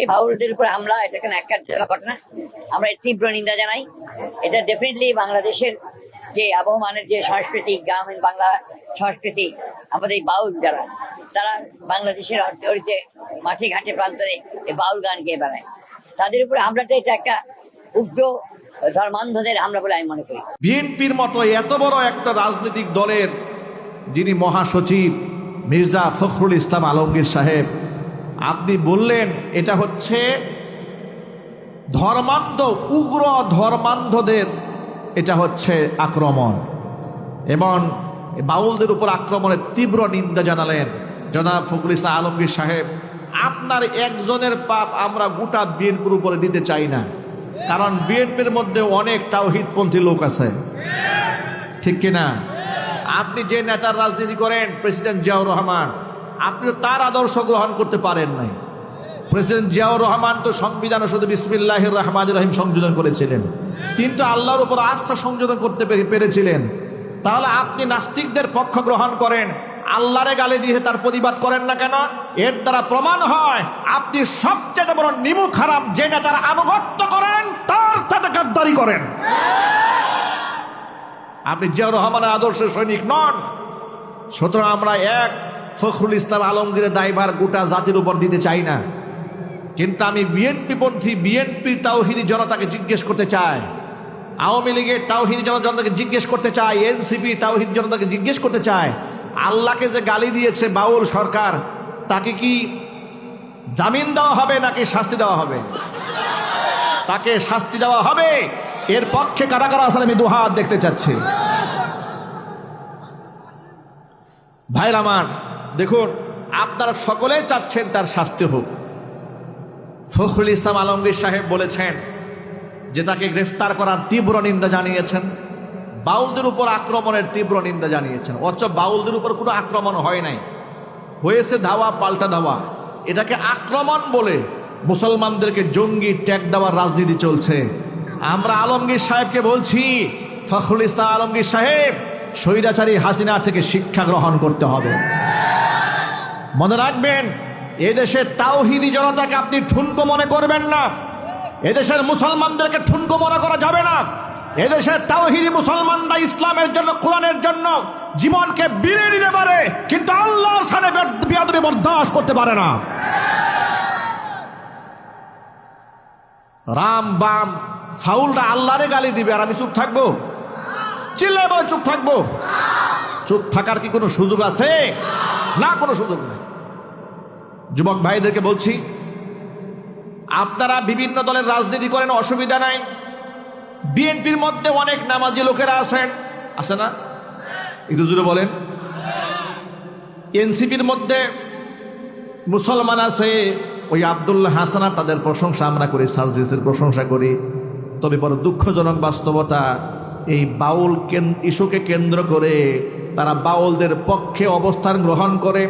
এই বাউলদের উপর হামলা এটা কেন একটা ঘটনা আমরা তীব্র নিন্দা জানাই। এটা ডেফিনেটলি বাংলাদেশের যে আবহমানের যে সংস্কৃতি গ্রামীণ বাংলা সংস্কৃতি আমাদের এই বাউল যারা তারা বাংলাদেশের অর্থনীতিতে মাঠে ঘাটে প্রান্তরে এই বাউল গান গেয়ে বেড়ায়। তাদের উপরে হামলাটা এটা একটা উগ্র ধর্মান্ধদের হামলা বলে আমি মনে করি। বিএনপির মতো এত বড় একটা রাজনৈতিক দলের যিনি মহাসচিব মির্জা ফখরুল ইসলাম আলমগীর সাহেব আপনি বললেন, এটা হচ্ছে ধর্মান্ধ, উগ্র ধর্মান্ধদের, এটা হচ্ছে আক্রমণ। এবং বাউলদের উপর আক্রমণের তীব্র নিন্দা জানালেন। জনাব ফখরুল আলমগীর সাহেব, আপনার একজনের পাপ আমরা গোটা বিএনপির উপরে দিতে চাই না। কারণ বিএনপির মধ্যে অনেক তাওহিদপন্থী লোক আছে। ঠিক কিনা? আপনি যে নেতার রাজনীতি করেন, প্রেসিডেন্ট জিয়াউর রহমান আপনি তার আদর্শ গ্রহণ করতে পারেন নাই। প্রেসিডেন্ট জিয়াউর রহমান তো সংবিধান শুধু বিসমিল্লাহ রহমান রহিম সংযোজন করেছিলেন। তিনি তো আল্লাহর উপর আস্থা সংযোজন করতে পেরেছিলেন। তাহলে আপনি নাস্তিকদের পক্ষ গ্রহণ করেন। আল্লাহরে গালি দিয়ে তার প্রতিবাদ করেন না কেন? এর দ্বারা প্রমাণ হয়, আপনি সবচেয়ে বড় নিমু খারাপ যে নেতার আনুগত্য করেন, তার সাথে গাদ্দারি করেন। আপনি জিয়াউর রহমানের আদর্শের সৈনিক নন। সুতরাং আমরা এক ফখরুল ইসলাম আলমগীরের দায়ভার গোটা জাতির উপর দিতে চাই না। কিন্তু আমি বিএনপি পন্থী বিএনপির তাওহিদি জনতাকে জিজ্ঞেস করতে চাই। আওয়ামী লীগের তাওহিদি জন- জনতাকে জিজ্ঞেস করতে চাই, এনসিপি তাওহিদ জনতাকে জিজ্ঞেস করতে চাই। আল্লাহকে যে গালি দিয়েছে বাউল সরকার, তাকে কি জামিন দেওয়া হবে নাকি শাস্তি দেওয়া হবে? তাকে শাস্তি দেওয়া হবে? এর পক্ষে কারা কারা আসলে আমি দুহাত দেখতে চাচ্ছি। ভাইর আমার দেখুন, আপনারা সকলে চাচ্ছেন তার শাস্তি হোক। ফখরুল ইসলাম আলমগীর সাহেব বলেছেন যে তাকে গ্রেফতার করার তীব্র নিন্দা জানিয়েছেন, বাউলদের উপর আক্রমণের তীব্র নিন্দা জানিয়েছেন। অথচ বাউলদের উপর কোনো আক্রমণ হয় নাই। হয়েছে ধাওয়া, পাল্টা ধাওয়া। এটাকে আক্রমণ বলে মুসলমানদেরকে জঙ্গি ট্যাগ দেওয়ার রাজনীতি চলছে। আমরা আলমগীর সাহেবকে বলছি, ফখরুল ইসলাম আলমগীর সাহেব, স্বৈরাচারী হাসিনা থেকে শিক্ষা গ্রহণ করতে হবে। মনে রাখবেন, এদেশের তাওহিদি জনতাকে আপনি ঠুনকো মনে করবেন না। এদেশের মুসলমানদেরকে ঠুনকো মনে করা যাবে না। এদেশের তাওহিদি মুসলমানরা ইসলামের জন্য, কোরআনের জন্য জীবনকে বিড়ে দিতে পারে, কিন্তু আল্লাহর সাথে বিয়াদবি বরদাস্ত করতে পারে না। রাম বাম ফাউলরা আল্লাহরে গালি দিবে, আর আমি চুপ থাকব? চিল্লায় বলে চুপ থাকব? চুপ থাকার কি কোনো সুযোগ আছে? না, কোনো সুযোগ নেই। যুবক ভাইদেরকে বলছি, আপনারা বিভিন্ন দলের রাজনীতি করেন, অসুবিধা নাই। বিএনপির মধ্যে অনেক নামাজি লোকেরা আছেন। আছে না? একটু জুড়ে বলেন। এনসিপির মধ্যে মুসলমান আছে, ওই আবদুল্লাহ হাসানা তাদের প্রশংসা আমরা করি, সার্জিসের প্রশংসা করি। তবে বড় দুঃখজনক বাস্তবতা, এই বাউল ইস্যুকে কেন্দ্র করে তারা বাউলদের পক্ষে অবস্থান গ্রহণ করে।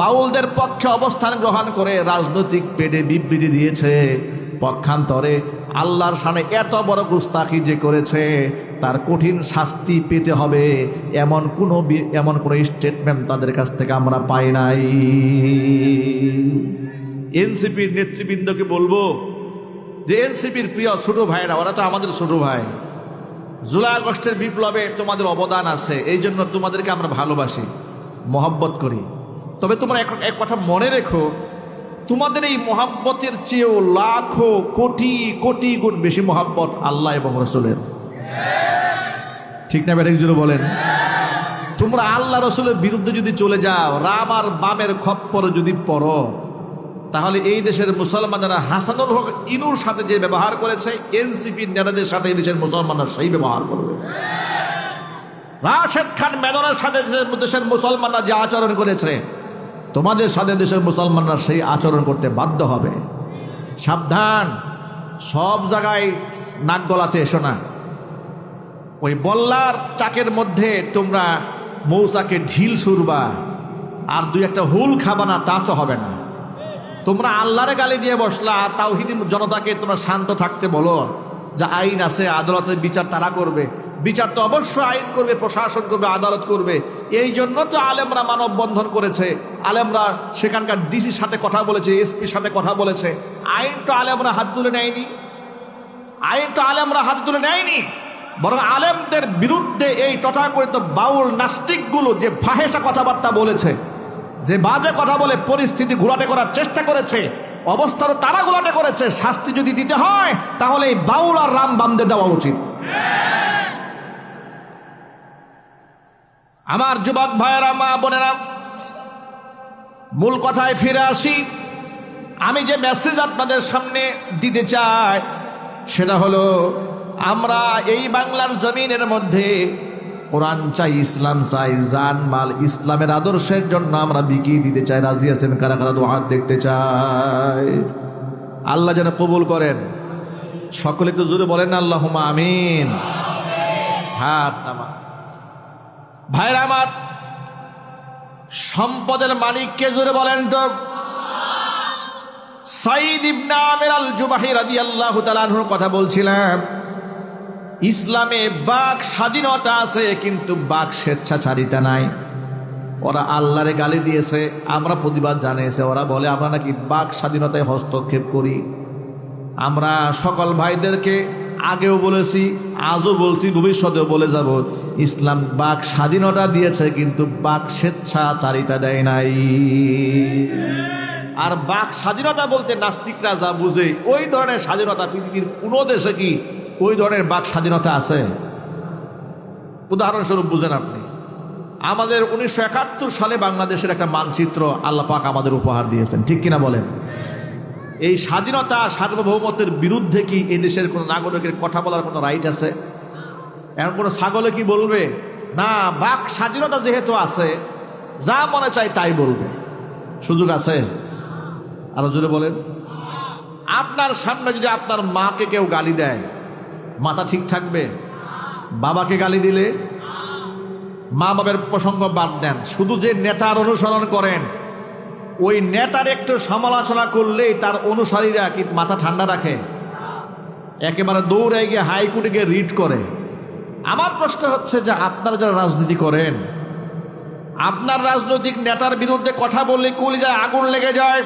বাউলদের পক্ষে অবস্থান গ্রহণ করে রাজনৈতিক পেডে বিবৃতি দিয়েছে। পক্ষান্তরে আল্লাহর সামনে এত বড় গুস্তাখি যে করেছে, তার কঠিন শাস্তি পেতে হবে এমন কোনো এমন কোনো স্টেটমেন্ট তাদের কাছ থেকে আমরা পাই নাই। এনসিপির নেতৃবৃন্দকে বলব যে, এনসিপির প্রিয় ছোট ভাইরা, ওরা তো আমাদের ছোট ভাই। জুলাই আগস্টের বিপ্লবে তোমাদের অবদান আছে, এই জন্য তোমাদেরকে আমরা ভালোবাসি, মহব্বত করি। তবে তোমরা এক এক কথা মনে রেখো, তোমাদের এই মহাব্বতের চেয়েও লাখো, কোটি কোটি গুণ বেশি মহাব্বত আল্লাহ এবং রসুলের। ঠিক না ব্যাটারি জুড়ে বলেন। তোমরা আল্লাহ রসুলের বিরুদ্ধে যদি চলে যাও, রাম আর বামের খপ্পর যদি পড়ো তাহলে এই দেশের মুসলমানেরা হাসানুল হক ইনুর সাথে যে ব্যবহার করেছে, এনসিপি নেতাদের সাথে এই দেশের মুসলমানরা সেই ব্যবহার করবে। রাশেদ খান মেদনের সাথে দেশের মুসলমানরা যে আচরণ করেছে, তোমাদের সাথে দেশের মুসলমানরা সেই আচরণ করতে বাধ্য হবে। সাবধান, সব জায়গায় নাক গলাতে এসো না। ওই বল্লার চাকের মধ্যে তোমরা মৌচাকে ঢিল সুরবা আর দুই একটা হুল খাবা না, তা তো হবে না। তোমরা আল্লাহরে গালি দিয়ে বসলা তাওহিদি জনতাকে তোমরা শান্ত থাকতে বলো। যা আইন আছে, আদালতের বিচার তারা করবে। বিচার তো অবশ্যই আইন করবে, প্রশাসন করবে, আদালত করবে। এই জন্য তো আলেমরা মানববন্ধন করেছে। আলেমরা সেখানকার ডিসির সাথে কথা বলেছে, এসপির সাথে কথা বলেছে। আইন তো আলেমরা হাত তুলে নেয়নি। আইন তো আলেমরা হাত তুলে নেয়নি। বরং আলেমদের বিরুদ্ধে এই তথাকথিত বাউল নাস্তিকগুলো যে ফাহেসা কথাবার্তা বলেছে যে বাজে কথা বলে পরিস্থিতি ঘোলাটে করার চেষ্টা করেছে অবস্থা তো তারা ঘোলাটে করেছে, শাস্তি যদি দিতে হয়, তাহলে এই বাউল আর রাম বামদের দেওয়া উচিত। আমার যুবক ভাইয়েরা, মা বোনেরা, মূল কথায় ফিরে আসি। আমি যে মেসেজ আপনাদের সামনে দিতে চাই, সেটা হলো, আমরা এই বাংলার জমিনের মধ্যে কোরআন চাই, ইসলাম চাই, জান, মাল, ইসলামের আদর্শের জন্য আমরা বিকিয়ে দিতে চাই, রাজি আছেন কারা কারা? দোহাত দেখতে চাই। আল্লাহ যেন কবুল করেন। সকলে তো জোরে বলেন আল্লাহ আমিন। হাত নামা ভাইরা আমার, সম্পদের মালিককে জোরে বলেন তো। সাইদ ইবনে আমির আল জুবাহি রাদিয়াল্লাহু তাআলার কথা বলছিলাম। ইসলামে বাক স্বাধীনতা আছে, কিন্তু বাক স্বেচ্ছাচারিতা নাই। ওরা আল্লাহরে গালি দিয়েছে, আমরা প্রতিবাদ জানিয়েছে। ওরা বলে, আমরা নাকি বাক স্বাধীনতায় হস্তক্ষেপ করি। আমরা সকল ভাইদেরকে আগেও বলেছি, আজও বলছি, ভবিষ্যতেও বলে যাব। ইসলাম বাক স্বাধীনতা দিয়েছে, কিন্তু বাক স্বেচ্ছাচারিতা দেয় নাই। আর বাক স্বাধীনতা বলতে নাস্তিকরা যা বুঝে, ওই ধরনের স্বাধীনতা পৃথিবীর কোনো দেশে কি ওই ধরনের বাক স্বাধীনতা আছে? উদাহরণস্বরূপ বুঝেন আপনি। আমাদের উনিশশো একাত্তর সালে বাংলাদেশের একটা মানচিত্র আল্লাহ পাক আমাদের উপহার দিয়েছেন। ঠিক কিনা বলেন? এই স্বাধীনতা সার্বভৌমত্বের বিরুদ্ধে কি এই দেশের কোনো নাগরিকের কথা বলার কোনো রাইট আছে? এমন কোনো ছাগলে কি বলবে? না, বাক স্বাধীনতা যেহেতু আছে, যা মনে চায় তাই বলবে। সুযোগ আছে? আরও জোরে বলেন। আপনার সামনে যদি আপনার মাকে কেউ গালি দেয় মাথা ঠিক থাকবে? বাবাকে গালি দিলে? মা বাবার প্রসঙ্গ বাদ দেন। শুধু যে নেতার অনুসরণ করেন, ওই নেতার একটু সমালোচনা করলেই তার অনুসারীরা কি মাথা ঠান্ডা রাখে? একেবারে দৌড়ে গিয়ে হাইকোর্টে গিয়ে রিট করে। আমার প্রশ্ন হচ্ছে যে আপনারা যারা রাজনীতি করেন, আপনার রাজনৈতিক নেতার বিরুদ্ধে কথা বললে কলিজায় আগুন লেগে যায়।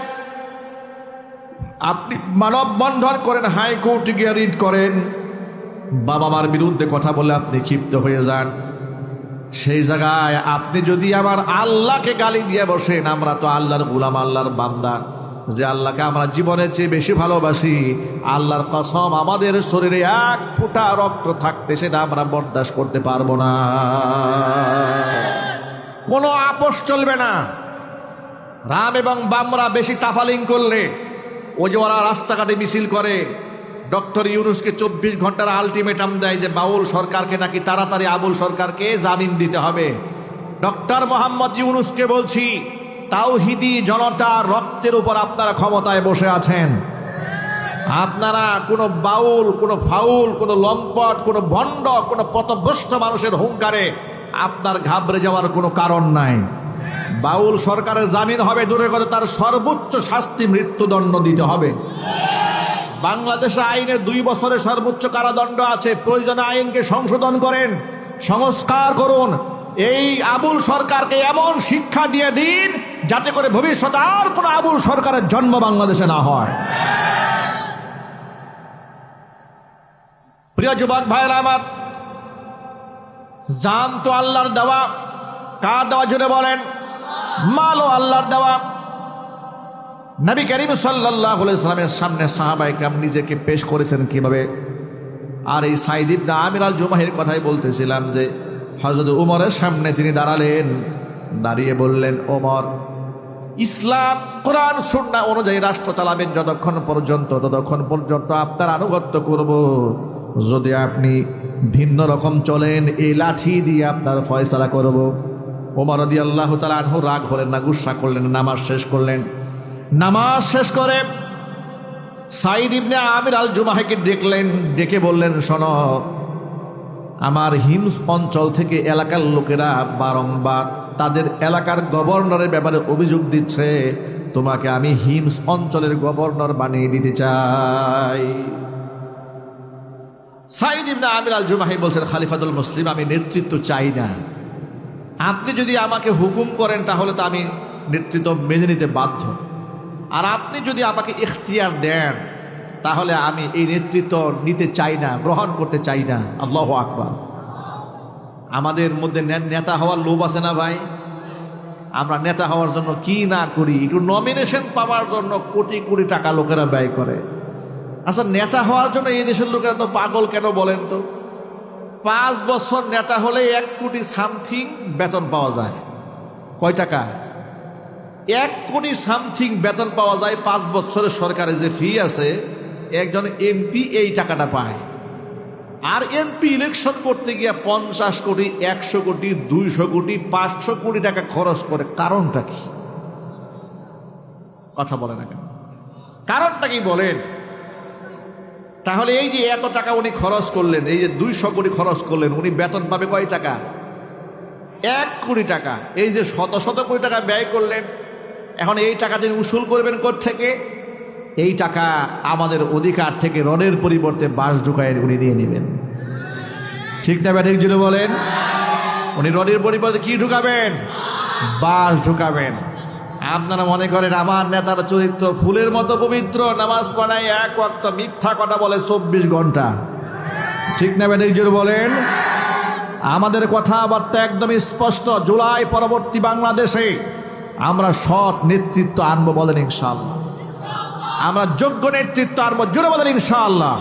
আপনি মানববন্ধন করেন, হাইকোর্টে গিয়ে রিট করেন। বাবা মার বিরুদ্ধে কথা বলে আপনি ক্ষিপ্ত হয়ে যান। সেই জায়গায় আপনি যদি আমার আল্লাহকে গালি দিয়ে বসেন, আমরা তো আল্লাহর গুলাম, আল্লাহর বান্দা। যে আল্লাহকে আমরা জীবনের চেয়ে বেশি ভালোবাসি, আল্লাহর কসম আমাদের শরীরে এক ফোঁটা রক্ত থাকতে সেটা আমরা বরদাস্ত করতে পারব না। কোনো আপোষ চলবে না। রাম এবং বামরা বেশি তাফালিং করলে ও যে ওরা রাস্তাঘাটে মিছিল করে ডক্টর ইউনুসকে চব্বিশ ঘণ্টার আলটিমেটাম দেয় যে বাউল সরকারকে নাকি তাড়াতাড়ি আবুল সরকারকে জামিন দিতে হবে। ডক্টর মোহাম্মদ ইউনুসকে বলছি, তাওহিদি জনতা রক্তের উপর আপনারা ক্ষমতায় বসে আছেন। আপনারা কোনো বাউল, কোনো ফাউল, কোনো লম্পট, কোনো ভণ্ড, কোনো পথভ্রষ্ট মানুষের হুঙ্কারে আপনার ঘাবড়ে যাওয়ার কোনো কারণ নাই। বাউল সরকারের জামিন হবে, দূরের কথা, তার সর্বোচ্চ শাস্তি মৃত্যুদণ্ড দিতে হবে। বাংলাদেশে আইনে দুই বছরের সর্বোচ্চ কারাদণ্ড আছে। প্রয়োজনে আইনকে সংশোধন করেন, সংস্কার করুন। এই আবুল সরকারকে এমন শিক্ষা দিয়ে দিন যাতে করে ভবিষ্যতে আর কোনো আবুল সরকারের জন্ম বাংলাদেশে না হয়। প্রিয় যুবক ভাইরা আমার, জান তো আল্লাহর দেওয়া, কার দেওয়া জুড়ে বলেন? মালও আল্লাহর দেওয়া। নবী করিম সাল্লাহ সামনে সাহাবা ইকরাম নিজেকে পেশ করেছেন কীভাবে? আর এই সাইদিব না আমির আল জুমাহির কথাই বলতেছিলাম যে হজরত উমরের সামনে তিনি দাঁড়ালেন, দাঁড়িয়ে বললেন ওমর ইসলাম, কোরআন সুন্না অনুযায়ী রাষ্ট্র চালাবেন যতক্ষণ পর্যন্ত, ততক্ষণ পর্যন্ত আপনার আনুগত্য করব। যদি আপনি ভিন্ন রকম চলেন, এই লাঠি দিয়ে আপনার ফয়সালা করব। ওমর দি আল্লাহ তালা আনহু রাগ হলেন না, গুসা করলেন নামাজ শেষ করলেন। নামাজ শেষ করে সাইদ ইবনে আমির আল জুমাহিকে দেখলেন, ডেকে বললেন, শোনো, আমার হিমস অঞ্চল থেকে এলাকার লোকেরা বারংবার তাদের এলাকার গভর্নরের ব্যাপারে অভিযোগ দিচ্ছে, তোমাকে আমি হিমস অঞ্চলের গভর্নর বানিয়ে দিতে চাই। সাইদ ইবনে আমির আল জুমাহি বলছেন খালিফাদুল মুসলিম, আমি নেতৃত্ব চাই না। আপনি যদি আমাকে হুকুম করেন, তাহলে তো আমি নেতৃত্ব মেনে নিতে বাধ্য। আর আপনি যদি আমাকে ইখতিয়ার দেন, তাহলে আমি এই নেতৃত্ব নিতে চাই না, গ্রহণ করতে চাই না। আল্লাহ আকবার। আমাদের মধ্যে নেতা হওয়ার লোভ আছে না ভাই? আমরা নেতা হওয়ার জন্য কি না করি? একটু নমিনেশন পাওয়ার জন্য কোটি কোটি টাকা লোকেরা ব্যয় করে। আচ্ছা নেতা হওয়ার জন্য এই দেশের লোকেরা তো পাগল কেন বলেন তো? পাঁচ বছর নেতা হলে এক কোটি সামথিং বেতন পাওয়া যায়। কয় টাকা? এক কোটি সামথিং বেতন পাওয়া যায় পাঁচ বছরের সরকারের যে ফি আছে, একজন এমপি এই টাকাটা পায়। আর এমপি ইলেকশন করতে গিয়ে পঞ্চাশ কোটি, একশো কোটি, দুইশো কোটি, পাঁচশো কোটি টাকা খরচ করে, কারণটা কি? কথা বলে না কেন কারণটা কি বলেন? তাহলে এই যে এত টাকা উনি খরচ করলেন, এই যে দুইশো কোটি খরচ করলেন, উনি বেতন পাবে কয় টাকা? এক কোটি টাকা। এই যে শত শত কোটি টাকা ব্যয় করলেন এখন এই টাকা তিনি উসুল করবেন থেকে এই টাকা আমাদের অধিকার থেকে রডের পরিবর্তে বাঁশ ঢুকায় উনি নিয়ে নেবেন। ঠিক না ব্যাঠিক জুড়ে বলেন? উনি রডের পরিবর্তে কি ঢুকাবেন? বাঁশ ঢুকাবেন। আপনারা মনে করেন আমার নেতার চরিত্র ফুলের মতো পবিত্র, নামাজ পড়ায় এক ওয়াক্ত মিথ্যা কথা বলে চব্বিশ ঘণ্টা। ঠিক না ব্যাঠিক জুড়ে বলেন? আমাদের কথাবার্তা একদম স্পষ্ট, জুলাই পরবর্তী বাংলাদেশে আমরা সৎ নেতৃত্ব আনব বলেন ইনশাল্লাহ আমরা যোগ্য নেতৃত্ব আনব জুড়ে বলেন ইনশাআল্লাহ।